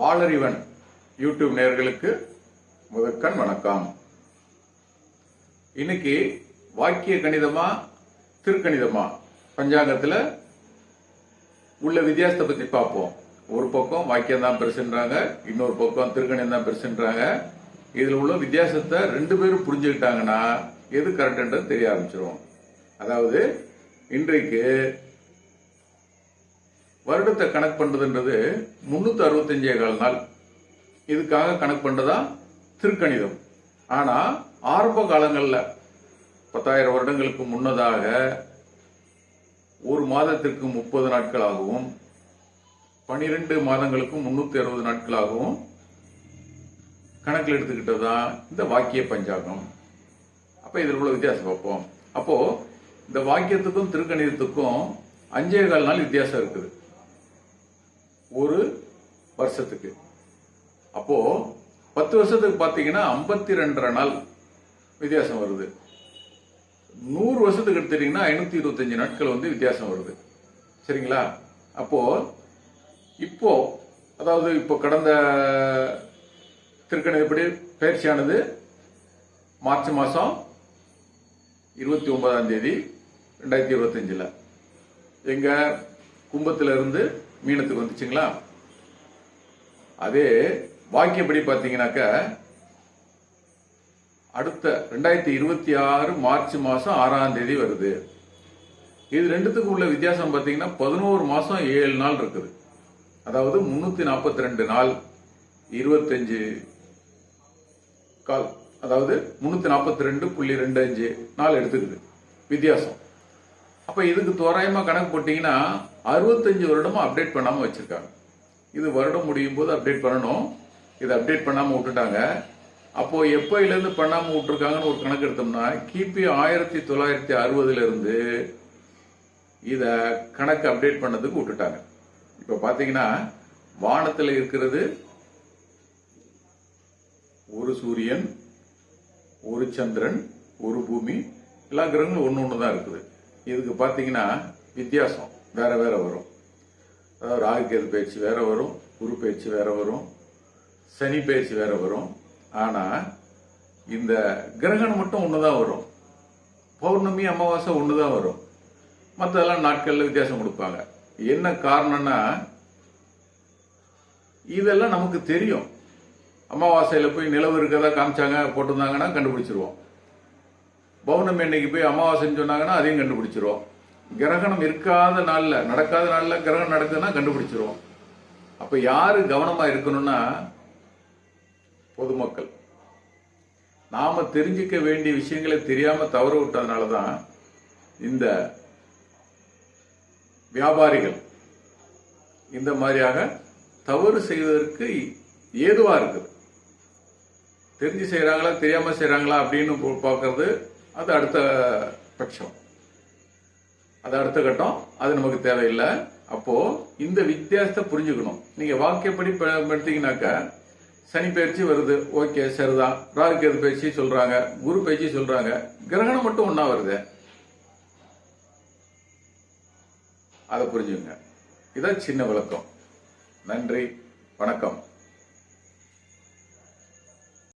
Valarivan YouTube நேர்களுக்கு முதற்கண் வணக்கம். இன்னைக்கு வாக்கிய கணிதமா திருக்கணிதமா? பஞ்சாங்கத்துல உள்ள வித்தியாசத்தை பத்தி பார்ப்போம். ஒரு பக்கம் வாக்கியம் தான் பெருசுன்றாங்க இன்னொரு பக்கம் திருக்கணிதம் தான் பெருசுன்றாங்க. இதுல உள்ள வித்தியாசத்தை ரெண்டு பேரும் புரிஞ்சுக்கிட்டாங்கன்னா எது கரெக்ட்ன்றது தெரிய ஆரம்பிச்சிருவோம் அதாவது இன்றைக்கு வருடத்தை கணக்கு பண்றதுன்றது முன்னூத்தி அறுபத்தஞ்சே கால் நாள். இதுக்காக கணக்கு பண்றதா? திருக்கணிதம். ஆனா ஆரம்ப காலங்கள்ல பத்தாயிரம் வருடங்களுக்கு முன்னதாக ஒரு மாதத்திற்கு முப்பது நாட்களாகவும் பனிரெண்டு மாதங்களுக்கு முன்னூத்தி அறுபது நாட்களாகவும் கணக்கில் எடுத்துக்கிட்டது? தான் இந்த வாக்கிய பஞ்சாங்கம். அப்ப இதில் உள்ள வித்தியாசம் பார்ப்போம். அப்போ இந்த வாக்கியத்துக்கும் திருக்கணிதத்துக்கும் அஞ்சே கால் நாள் வித்தியாசம் இருக்குது. ஒரு வருஷத்துக்கு. அப்போ பத்து வருஷத்துக்கு பார்த்தீங்கன்னா ஐம்பத்தி ரெண்டரை நாள் வித்தியாசம் வருது. நூறு வருஷத்துக்கு எடுத்துட்டீங்கன்னா ஐநூத்தி இருபத்தஞ்சு நாட்கள் வந்து வித்தியாசம் வருது. சரிங்களா? அப்போ இப்போ அதாவது இப்போ கடந்த திருக்கணிதப்படி பயிற்சியானது மார்ச் மாதம் இருபத்தி ஒன்பதாம் தேதி ரெண்டாயிரத்தி இருபத்தஞ்சில். எங்க கும்பத்திலிருந்து இருந்து மீனத்துக்கு வந்துச்சுங்களா? அதே வாக்கியப்படி பார்த்தீங்கன்னாக்க அடுத்த ரெண்டாயிரத்தி இருபத்தி ஆறு மார்ச் மாசம் ஆறாம் தேதி வருது. இது ரெண்டுத்துக்கும் உள்ள வித்தியாசம் பார்த்தீங்கன்னா பதினோரு மாசம் ஏழு நாள் இருக்குது. அதாவது முன்னூத்தி நாற்பத்தி ரெண்டு நாள் இருபத்தஞ்சு கால் அதாவது முன்னூத்தி நாற்பத்தி ரெண்டு புள்ளி ரெண்டு அஞ்சு நாள் எடுத்துக்குது. வித்தியாசம். அப்ப இதுக்கு தோராயமா கணக்கு போட்டீங்கன்னா அறுபத்தஞ்சு வருடமா அப்டேட் பண்ணாம வச்சிருக்காங்க. இது வருடம் முடியும் போது அப்டேட் பண்ணணும். இது அப்டேட் பண்ணாம விட்டுட்டாங்க. அப்போ எப்போயிலேருந்து இருந்து பண்ணாம விட்டுருக்காங்கன்னு ஒரு கணக்கு எடுத்தோம்னா கிபி ஆயிரத்தி தொள்ளாயிரத்தி அறுபதுல இருந்து இத கணக்கு அப்டேட் பண்ணதுக்கு விட்டுட்டாங்க. இப்ப பாத்தீங்கன்னா வானத்துல இருக்கிறது ஒரு சூரியன் ஒரு சந்திரன் ஒரு பூமி எல்லா கிரகங்களும் ஒன்று ஒன்று தான் இருக்குது. இதுக்கு பார்த்தீங்கன்னா வித்தியாசம். வேற வேற வரும். அதாவது ராகுகேது பயிற்சி வேற வரும் குரு பயிற்சி வேற வரும் சனி பயிற்சி வேற வரும். ஆனால் இந்த கிரகணம் மட்டும் ஒன்று தான் வரும். பௌர்ணமி அமாவாசை ஒன்று தான் வரும். மற்றதெல்லாம் நாட்களில் வித்தியாசம் கொடுப்பாங்க. என்ன காரணம்னா இதெல்லாம் நமக்கு தெரியும். அமாவாசையில் போய் நிலவு இருக்கதா காமிச்சாங்க போட்டிருந்தாங்கன்னா கண்டுபிடிச்சிருவோம். பௌர்ணமி அன்னைக்கு போய் அமாவாசைன்னு சொன்னாங்கன்னா அதையும் கண்டுபிடிச்சிருவோம். கிரகணம் இருக்காத நாளில் நடக்காத நாளில் கிரகணம் நடக்குதுன்னா கண்டுபிடிச்சிருவோம். அப்போ யார் கவனமாக இருக்கணும்னா பொதுமக்கள். நாம் தெரிஞ்சுக்க வேண்டிய விஷயங்களை தெரியாமல் தவற விட்டதுனால தான் இந்த வியாபாரிகள் இந்த மாதிரியாக தவறு செய்வதற்கு ஏதுவாக இருக்குது. தெரிஞ்சு செய்கிறாங்களா தெரியாமல் செய்கிறாங்களா அப்படின்னு போ- பார்க்கறது அது அடுத்த பட்சம். அது அடுத்த கட்டம். அது நமக்கு தேவையில்லை. அப்போ இந்த வித்தியாசத்தை புரிஞ்சுக்கணும். நீங்க வாக்கியப்படி ப- சனி பயிற்சி வருது. ஓகே சரிதான். ராகுகேது பயிற்சி சொல்றாங்க. குரு பயிற்சி சொல்றாங்க. கிரகணம் மட்டும் ஒன்றா வருது. அதை புரிஞ்சுங்க இதான் சின்ன விளக்கம். நன்றி. வணக்கம்.